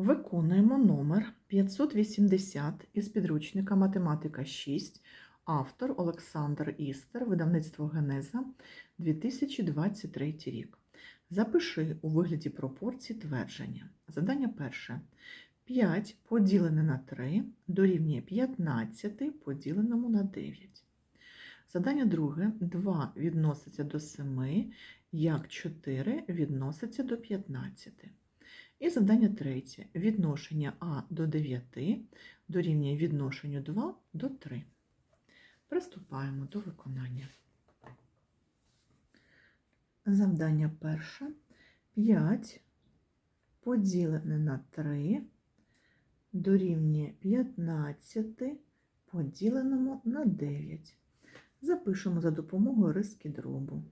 Виконуємо номер 580 із підручника Математика 6, автор Олександр Істер, видавництво Генеза, 2023 рік. Запиши у вигляді пропорцій твердження. Задання перше. 5 поділене на 3 дорівнює 15 поділеному на 9. Задання друге. 2 відноситься до 7, як 4 відноситься до 15. І завдання третє. Відношення А до 9 дорівнює відношенню 2 до 3. Приступаємо до виконання. Завдання перше. 5 поділене на 3 дорівнює 15 поділеному на 9. Запишемо за допомогою риски дробу.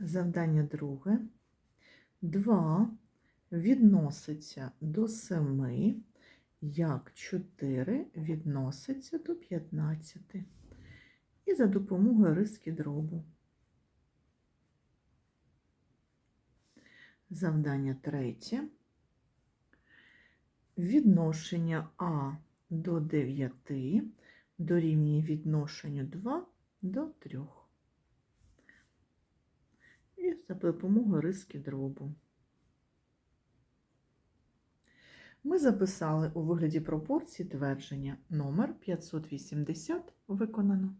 Завдання друге. 2 відноситься до 7, як 4 відноситься до 15. І за допомогою риски дробу. Завдання третє. Відношення А до 9 дорівнює відношенню 2 до 3 і за допомогою риски дробу. Ми записали у вигляді пропорції твердження номер 580 виконано.